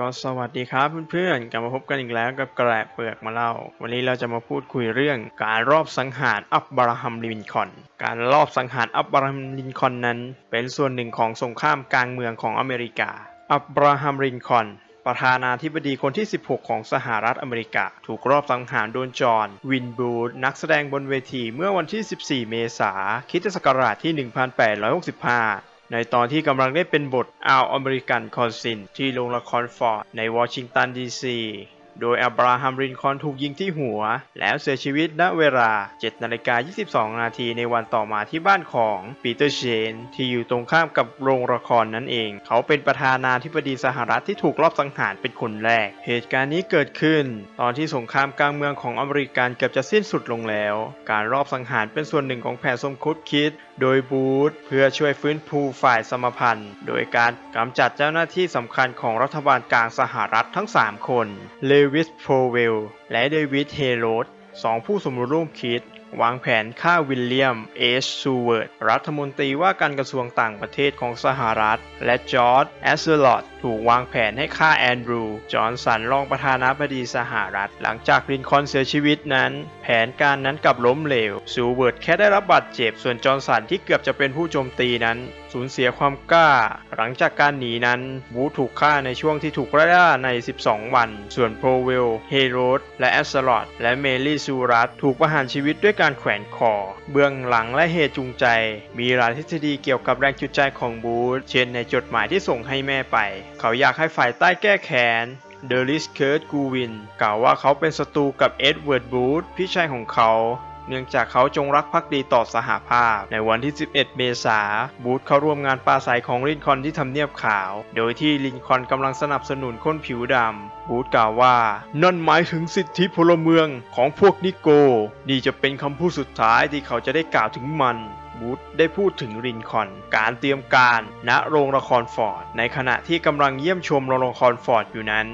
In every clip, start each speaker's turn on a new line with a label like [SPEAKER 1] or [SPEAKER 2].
[SPEAKER 1] ก็สวัสดีครับเพื่อนๆกลับมาพบกันอีกแล้วกับแกระเปลือกมาเล่า วันนี้เราจะมาพูดคุยเรื่องการรอบสังหารอับบราฮัมลินคอน การรอบสังหารอับบราฮัมลินคอนนั้น เป็นส่วนหนึ่งของสงครามกลางเมืองของอเมริกา อับบราฮัมลินคอนประธานาธิบดีคนที่ 16 ของสหรัฐอเมริกา ถูกรอบสังหารโดยจอห์นวินบูธนักแสดงบนเวทีเมื่อวันที่ 14 เมษายนคริสตศักราชที่ 1865 ในตอนที่กำลังได้เป็นบทอาวอเมริกันคอนซินที่โรงละครฟอร์ดในวอชิงตันดีซี โดยอับราฮัมรินคอนถูกยิงที่หัว แล้วเสียชีวิตณเวลา 7นาฬิกา22 นาทีในวันต่อมาที่บ้านของปีเตอร์เชน ที่อยู่ตรงข้ามกับโรงละครนั่นเอง เขาเป็นประธานาธิบดีสหรัฐที่ถูกลอบสังหารเป็นคนแรก เหตุการณ์นี้เกิดขึ้น ตอนที่สงครามกลางเมืองของอเมริกันเกือบจะสิ้นสุดลงแล้ว การรอบสังหารเป็นส่วนหนึ่งของแผนสมคบคิด โดยบูธเพื่อช่วยฟื้นฟูฝ่ายสมพันธ์ โดยการกำจัดเจ้าหน้าที่สำคัญของรัฐบาลกลางสหรัฐทั้ง 3 คนเลววิสโพเวล และเดวิดเฮโรดสองผู้สมรู้ร่วมคิด วางแผนฆ่าวิลเลียม เอชซูเวิร์ด รัฐมนตรีว่าการกระทรวงต่างประเทศของสหรัฐ และจอร์ดแอสเซอร์ลอตถูกวางแผนให้ฆ่าแอนดรู จอห์นสันรองประธานาธิบดีสหรัฐ หลังจากลินคอนเสียชีวิตนั้น แผนการนั้นกลับล้มเหลว ซูเวิร์ดแค่ได้รับบาดเจ็บ ส่วนจอห์นสันที่เกือบจะเป็นผู้โจมตีนั้น สูญเสียความกล้า หลังจากการหนีนั้น บูธถูกฆ่าในช่วงที่ถูกไล่ล่าใน 12 วัน ส่วนโพเวล เฮโรดและแอสซลอดและเมลี่ซูรัสถูกประหารชีวิตด้วยการแขวนคอ เบื้องหลังและเหตุจูงใจ มีหลายทฤษฎีเกี่ยวกับแรงจูงใจของบูธเช่นในจดหมายที่ส่งให้แม่ไป เขาอยากให้ฝ่ายใต้แก้แค้นเดลิสเคิร์ตกูวินกล่าวว่าเขาเป็นศัตรูกับเอ็ดเวิร์ดบูธพี่ชายของเขาเนื่องจากเขาจงรักภักดีต่อสหภาพ ในวันที่ 11 เมษายนบูธเข้าร่วมงานปราศัยของลินคอนที่ทำเนียบขาว โดยที่ลินคอนกำลังสนับสนุนคนผิวดำ บูธกล่าวว่า นั่นหมายถึงสิทธิพลเมืองของพวกนิโก นี่จะเป็นคำพูดสุดท้ายที่เขาจะได้กล่าวถึงมัน บูธได้พูดถึงรินคอนการเตรียมการณโรงละครฟอร์ด ในขณะที่กำลังเยี่ยมชมโรงละครฟอร์ดอยู่นั้น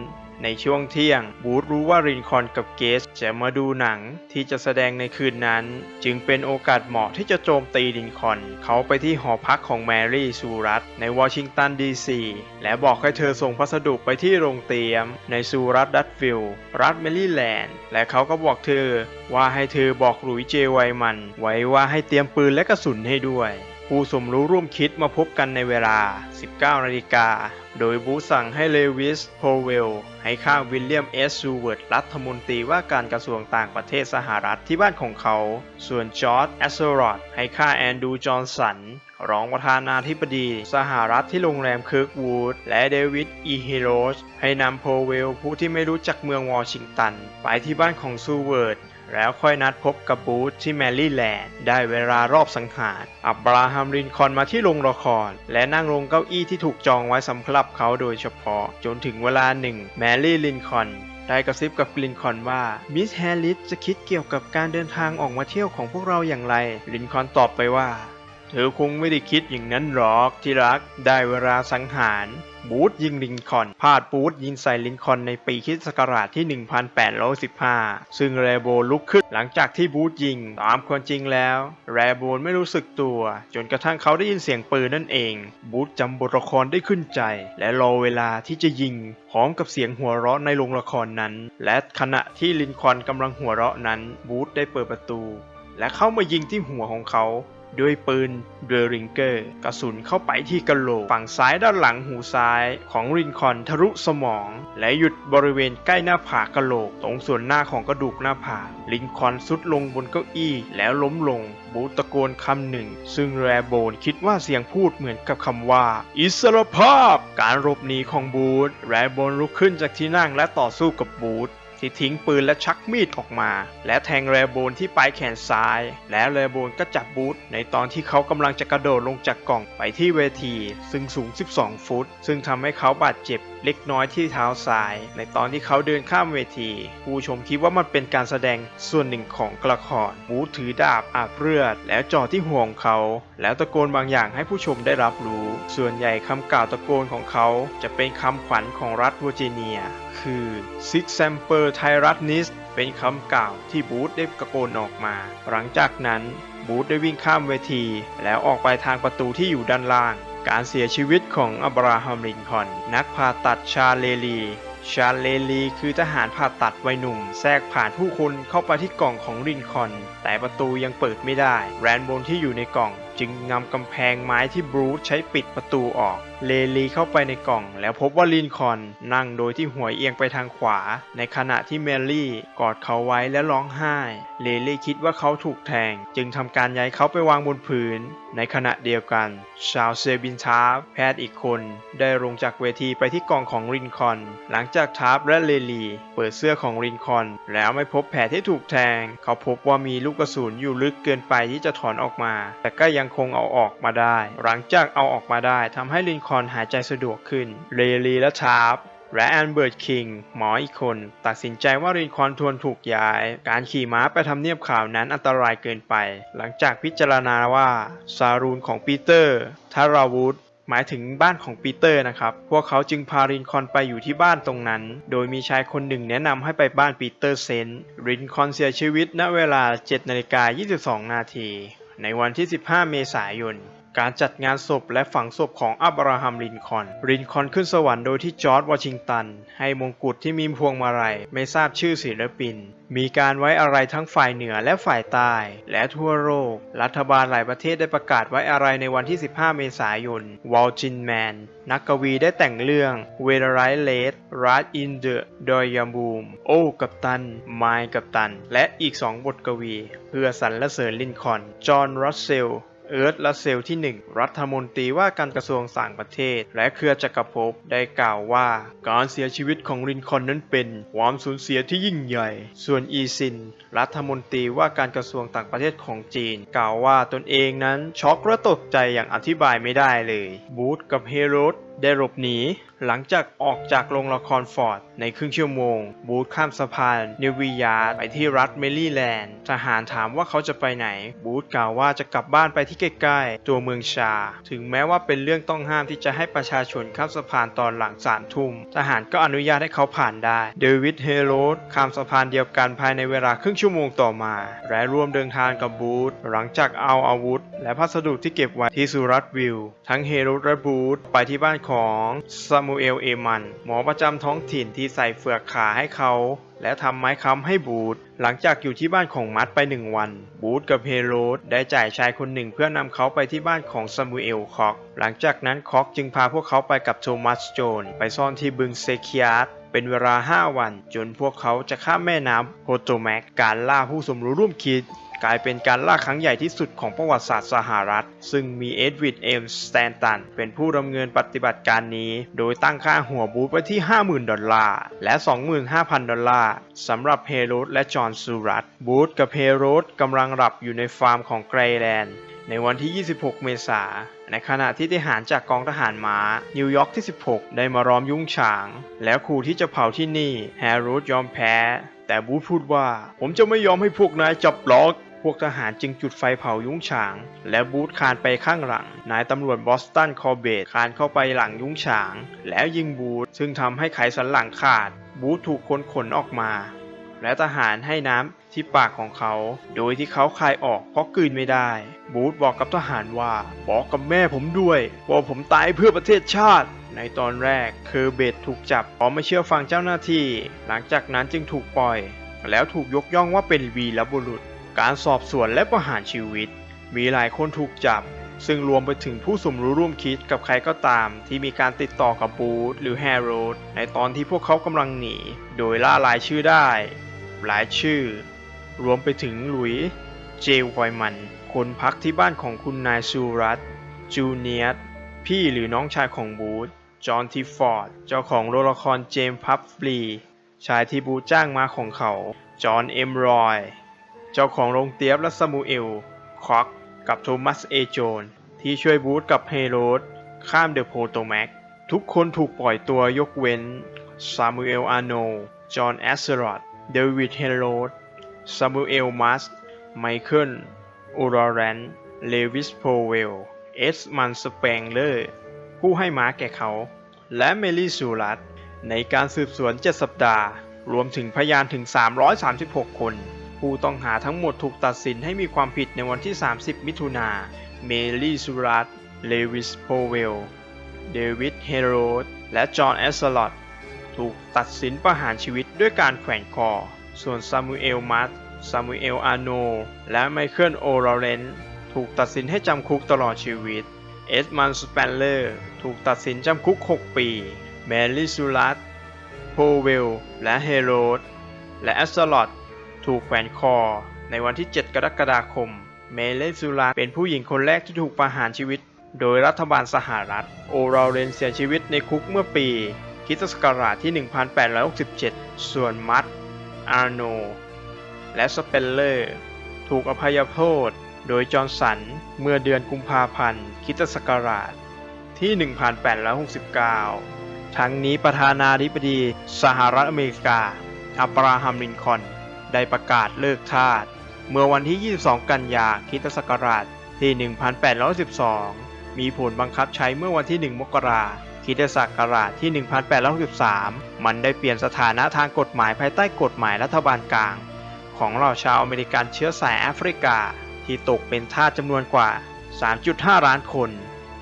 [SPEAKER 1] ในช่วงเที่ยง บูธรู้ว่ารินคอนกับเกสจะมาดูหนังที่จะแสดงในคืนนั้น จึงเป็นโอกาสเหมาะที่จะโจมตีรินคอน เขาไปที่หอพักของแมรี่ซูรัตในวอชิงตันดีซีและบอกให้เธอส่งพัสดุไปที่โรงเตรียม ในซูรัตดัตฟิลด์รัฐเมริแลนด์ และเขาก็บอกเธอ ว่าให้เธอบอกหลุยเจไวมัน ไว้ว่าให้เตรียมปืนและกระสุนให้ด้วยผู้สมรู้ร่วมคิดมาพบกันในเวลา 19นาฬิกา โดยบูสั่งให้เลวิส โพเวล ให้ฆ่าวิลเลียม เอสซูเวิร์ด รัฐมนตรีว่าการกระทรวงต่างประเทศสหรัฐที่บ้านของเขา ส่วนจอร์จแอสเซอรอดให้ฆ่าแอนดู จอห์นสัน รองประธานาธิบดี สหรัฐที่โรงแรมเคิร์กวูด และเดวิด อีเฮโรส ให้นำโพเวลผู้ที่ไม่รู้จักเมืองวอชิงตัน ไปที่บ้านของซูเวิร์ด แล้วค่อยนัดพบกับบูธที่แมรี่แลนด์ได้เวลารอบสังหาร อับราฮัมรินคอนมาที่โรงละคร และนั่งลงเก้าอี้ที่ถูกจองไว้สำหรับเขาโดยเฉพาะ จนถึงเวลาหนึ่งแมรี่ลินคอนได้กระซิบกับลินคอนว่า มิสแฮร์ริสจะคิดเกี่ยวกับการเดินทางออกมาเที่ยวของพวกเราอย่างไร ลินคอนตอบไปว่า เธอคงไม่ได้คิดอย่างนั้นหรอกที่รักได้เวลาสังหาร บูธยิงลินคอนพาดบูธยิงใส่ลินคอนในปีคริสตศักราชที่ 1815 ซึ่งแรโบลุกขึ้นหลังจากที่บูธยิง ตามความจริงแล้ว แรโบไม่รู้สึกตัว จนกระทั่งเขาได้ยินเสียงปืนนั่นเอง บูธจำบทละครได้ขึ้นใจ และรอเวลาที่จะยิง พร้อมกับเสียงหัวเราะในโรงละครนั้น และขณะที่ลินคอนกำลังหัวเราะนั้น บูธได้เปิดประตูและเข้ามายิงที่หัวของเขา ด้วยปืนเดอริงเกอร์กระสุนเข้าไปที่กะโหลกฝั่งซ้ายด้านหลังหูซ้ายของรินคอนทะลุสมอง และหยุดบริเวณใกล้หน้าผากกะโหลก ตรงส่วนหน้าของกระดูกหน้าผากลินคอนสุดลงบนเก้าอี้แล้วล้มลง บูตตะโกนคำหนึ่ง ซึ่งแรโบนคิดว่าเสียงพูดเหมือนกับคำว่า อิสรภาพ การหลบหนีของบูธแรโบนลุกขึ้นจากที่นั่งและต่อสู้กับบูธ ที่ทิ้งปืนและชักมีดออกมา และแทงแรโบนที่ปลายแขนซ้าย แล้วแรโบนก็จับบูธในตอนที่เขากำลังจะกระโดดลงจากกล่องไปที่เวที ซึ่งสูง 12 ฟุต ซึ่งทำให้เขาบาดเจ็บเล็กน้อยที่เท้าซ้าย ในตอนที่เขาเดินข้ามเวที ผู้ชมคิดว่ามันเป็นการแสดงส่วนหนึ่งของละครบูธถือดาบอาบเลือด แล้วจ่อที่หัวงเขา แล้วตะโกนบางอย่างให้ผู้ชมได้รับรู้ ส่วนใหญ่คำกล่าวตะโกนของเขาจะเป็นคำขวัญของรัฐเวอร์จิเนีย คือ Six Semper Tyrannis เป็นคำกล่าวที่บูธได้ตะโกนออกมา หลังจากนั้นบูธได้วิ่งข้ามเวที แล้วออกไปทางประตูที่อยู่ด้านล่าง การเสียชีวิตของอับราฮัมลินคอนนักผ่าตัดชาเลลีชาเลลีคือทหารผ่าตัดวัยหนุ่มแทรกผ่านผู้คนเข้าไปที่กล่องของลินคอน แต่ประตูยังเปิดไม่ได้ แรนบนที่อยู่ในกล่อง จึงนำกำแพงไม้ที่บรูซใช้ปิดประตูออก เลลีเข้าไปในกล่อง แล้วพบว่าลินคอนนั่งโดยที่หัวเอียงไปทางขวา ในขณะที่เมลี่กอดเขาไว้และร้องไห้ เลลี่คิดว่าเขาถูกแทง จึงทำการย้ายเขาไปวางบนพื้น ในขณะเดียวกัน ชาวเซบินทาร์ฟแพทย์อีกคน ได้ลงจากเวทีไปที่กองของรินคอนหลังจากทาร์ฟและเลลีเปิดเสื้อของรินคอนแล้วไม่พบแผลที่ถูกแทง เขาพบว่ามีลูกกระสุนอยู่ลึกเกินไปที่จะถอนออกมา แต่ก็ยังคงเอาออกมาได้ หลังจากเอาออกมาได้ทำให้ลินคอนหายใจสะดวกขึ้น เลลีและทาร์ฟและแอนเบิร์ตคิงหมออีกคน ตัดสินใจว่ารินคอนทวนถูกย้าย การขี่ม้าไปทำเนียบข่าวนั้นอันตรายเกินไป หลังจากพิจารณาว่าซารูนของปีเตอร์ทาราวูดหมายถึงบ้านของปีเตอร์นะครับ พวกเขาจึงพารินคอนไปอยู่ที่บ้านตรงนั้น โดยมีชายคนหนึ่งแนะนำให้ไปบ้านปีเตอร์เซนรินคอนเสียชีวิตณเวลา7นาฬิกา22 นาที ในวันที่ 15 เมษายน การจัดงานศพและฝังศพของอับราฮัมลินคอนลินคอนขึ้นสวรรค์โดยที่จอร์จวอชิงตัน ให้มงกุฎที่มีพวงมาลัยไม่ทราบชื่อศิลปิน มีการไว้อะไรทั้งฝ่ายเหนือและฝ่ายใต้ และทั่วโลก รัฐบาลหลายประเทศได้ประกาศไว้อะไรในวันที่ 15 เมษายน วอลจินแมน นักกวีได้แต่งเรื่อง เวลไรเลสรัดอินเดอะดอยยาบูม โอ้กัปตัน ไมกัปตัน และอีกสองบทกวี เพื่อสรรเสริญลินคอน จอห์นรัสเซล เอิร์ธลัสเซลที่ 1 รัฐมนตรีว่าการกระทรวงต่างประเทศ และเครือจักรภพได้กล่าวว่า การเสียชีวิตของลินคอนนั้นเป็นความสูญเสียที่ยิ่งใหญ่ ส่วนอีซิน รัฐมนตรีว่าการกระทรวงต่างประเทศของจีน กล่าวว่าตนเองนั้นช็อกและตกใจอย่างอธิบายไม่ได้เลย บูธกับเฮโรด ได้หลบหนี หลังจากออกจากโรงละครฟอร์ด ในครึ่งชั่วโมง บูธข้ามสะพานเนวิยาร์ดไปที่รัฐเมริแลนด์ ทหารถามว่าเขาจะไปไหน บูธกล่าวว่าจะกลับบ้านไปที่ใกล้ๆ ตัวเมืองชา ถึงแม้ว่าเป็นเรื่องต้องห้ามที่จะให้ประชาชนข้ามสะพานตอนหลังสามทุ่ม ทหารก็อนุญาตให้เขาผ่านได้ เดวิดเฮโรดข้ามสะพานเดียวกันภายในเวลาครึ่งชั่วโมงต่อมา และร่วมเดินทางกับบูธหลังจากเอาอาวุธ และพัสดุที่เก็บไว้ที่สุรัตวิล ทั้งเฮโรดและบูธไปที่บ้านของซามูเอลเอมัน หมอประจำท้องถิ่นที่ใส่เฟือกขาให้เขา และทำไม้ค้ำให้บูธหลังจากอยู่ที่บ้านของมัดไปหนึ่งวัน บูธกับเฮโรดได้จ่ายชายคนหนึ่งเพื่อนำเขาไปที่บ้านของซามูเอลคอก หลังจากนั้นคอกจึงพาพวกเขาไปกับโทมัสโจน ไปซ่อนที่บึงเซคิอาร์ต เป็นเวลา 5 วัน จนพวกเขาจะข้ามแม่น้ำโฮโตแมกการล่าผู้สมรู้ร่วมคิด กลายเป็นการล่าครั้งใหญ่ที่สุดของประวัติศาสตร์สหรัฐ ซึ่งมีเอ็ดวิดเอมสแตนตันเป็นผู้ดำเนินปฏิบัติการนี้ โดยตั้งค่าหัวบูธไว้ที่ 50,000 ดอลลาร์ และ 25,000 ดอลลาร์สำหรับเฮโรดและจอห์นซูรัตบูธกับเฮโรดกำลังหลับอยู่ในฟาร์มของไกรแลนด์ในวันที่ 26 เมษายน ในขณะที่ทหารจากกองทหารม้า นิวยอร์กที่ 16 ได้มาล้อมยุ้งฉาง แล้วขู่ที่จะเผาที่นี่แฮร์รูดยอมแพ้ แต่บูธพูดว่า ผมจะไม่ยอมให้พวกนายจับล็อกพวกทหารจึงจุดไฟเผายุ้งฉาง และบูธคานไปข้างหลัง นายตำรวจบอสตันคอเบตคานเข้าไปหลังยุ้งฉาง แล้วยิงบูธซึ่งทำให้ไขสันหลังขาด บูธถูกคนขนออกมา และทหารให้น้ำที่ปากของเขา โดยที่เขาคายออกเพราะกลืนไม่ได้ บูธบอกกับทหารว่า บอกกับแม่ผมด้วยว่าผมตายเพื่อประเทศชาติ ในตอนแรกเคอร์เบตถูกจับเพราะไม่เชื่อฟังเจ้าหน้าที่ หลังจากนั้นจึงถูกปล่อย แล้วถูกยกย่องว่าเป็นวีรบุรุษ การสอบสวนและประหารชีวิต มีหลายคนถูกจับซึ่งรวมไปถึงผู้สมรู้ร่วมคิดกับใครก็ตาม ที่มีการติดต่อกับบูธหรือแฮร์โรดในตอนที่พวกเขากำลังหนี โดยล่ารายชื่อได้ หลายชื่อ รวมไปถึงหลุย เจวอยมัน คนพักที่บ้านของคุณนายซูรัตจูเนียตพี่หรือน้องชายของบูธจอห์นทีฟอร์ด เจ้าของโรงละครเจมส์พับฟลีชายที่บูธจ้างมาของเขา จอห์นเอ็มรอย เจ้าของโรงเตี๊ยบและซามูเอล คอก กับโทมัสเอโจน ที่ช่วยบูธกับเฮโรด ข้ามเดอะโพโตแมกทุกคนถูกปล่อยตัวยกเว้น ซามูเอลอาโน จอห์นแอสเซรอด เดวิดเฮโรดซามูเอลมัสไมเคิลอูรอแรนเลวิสโพเวล เอสมันสเปงเลอร์ ผู้ให้ม้าแก่เขา และเมลี่สูรัตในการสืบสวน 7 สัปดาห์ รวมถึงพยานถึง 336 คน ผู้ต้องหาทั้งหมดถูกตัดสินให้มีความผิดในวันที่ 30 มิถุนา เมลี่สุรัตเลวิสโพเวล เดวิดเฮโรดและจอห์นแอสลอต ถูกตัดสินประหารชีวิตด้วยการแขวนคอ ส่วนซามูเอลมัสซามูเอลอาโน และไมเคิลโอลอเรนต์ถูกตัดสินให้จำคุกตลอดชีวิต เอสมันสเปนเลอร์ถูกตัดสินจำคุก 6 ปี แมรี่ซูลัสโพเวล และเฮโรด และแอสลอตถูกแขวนคอ ในวันที่ 7 กรกฎาคม เมเลซูลาเป็นผู้หญิงคนแรกที่ถูกประหารชีวิต โดยรัฐบาลสหรัฐ โอราเรนเสียชีวิตในคุกเมื่อปี คิสตศักราชที่ 1867 ส่วนมัตอาร์โน และสเปนเลอร์ ถูกอภัยโทษโดยจอร์นสันเมื่อเดือนกุมภาพันธ์คริสตศักราชที่ 1869 ทั้งนี้ประธานาธิบดีสหรัฐอเมริกา อับราฮัมลินคอนได้ประกาศเลิกทาสเมื่อวันที่ 22 กันยาคริสตศักราชที่ 1812 มีผลบังคับใช้เมื่อวันที่ 1 มกราคริ สตศักราชที่ 1863 มันได้เปลี่ยนสถานะทางกฎหมายภายใต้กฎหมายรัฐบาลกลาง ของเหล่าชาวอเมริกันเชื้อสายแอฟริกา ที่ตกเป็นทาสจำนวนกว่า 3.5 ล้านคน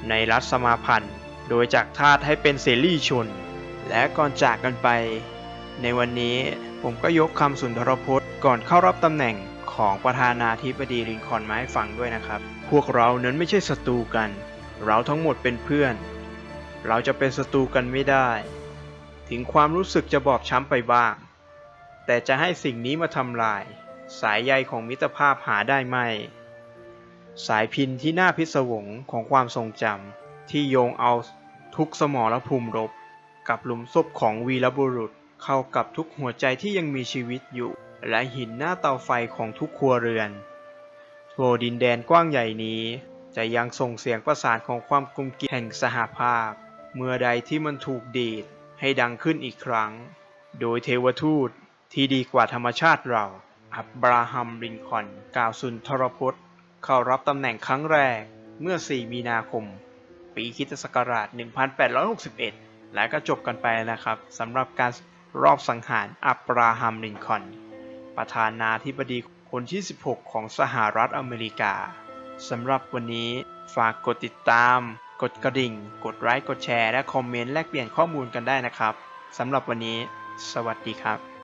[SPEAKER 1] ในรัฐสมาพันธ์ โดยจากทาสให้เป็นเสรีชน และก่อนจากกันไป ในวันนี้ผมก็ยกคำสุนทรพจน์ก่อนเข้ารับตำแหน่งของประธานาธิบดีลินคอนมาให้ฟังด้วยนะครับ พวกเรานั้นไม่ใช่ศัตรูกัน เราทั้งหมดเป็นเพื่อน เราจะเป็นศัตรูกันไม่ได้ ถึงความรู้สึกจะบอบช้ำไปบ้าง แต่จะให้สิ่งนี้มาทำลาย สายใยของมิตรภาพหาได้ไหมสายพินที่น่าพิศวงของความทรงจำที่โยงเอาทุกสมรภูมิรบ กับหลุมศพของวีรบุรุษเข้ากับทุกหัวใจที่ยังมีชีวิตอยู่ และหินหน้าเตาไฟของทุกครัวเรือนทั่วดินแดนกว้างใหญ่นี้ จะยังส่งเสียงประสานของความกลมกลีแห่งสหภาพ เมื่อใดที่มันถูกดีดให้ดังขึ้นอีกครั้ง โดยเทวทูตที่ดีกว่าธรรมชาติเรา อับราฮัมลินคอนกล่าวสุนทรพจน์ เข้ารับตำแหน่งครั้งแรกเมื่อ 4 มีนาคม ปีคริสตศักราช 1861 และก็จบกันไปนะครับสำหรับการรอบสังหารอับราฮัมลินคอนประธานาธิบดีคนที่ 16 ของสหรัฐอเมริกาสำหรับวันนี้ฝากกดติดตาม กดกระดิ่ง กดไลค์ กดแชร์ และคอมเมนต์แลกเปลี่ยนข้อมูลกันได้นะครับ สำหรับวันนี้ สวัสดีครับ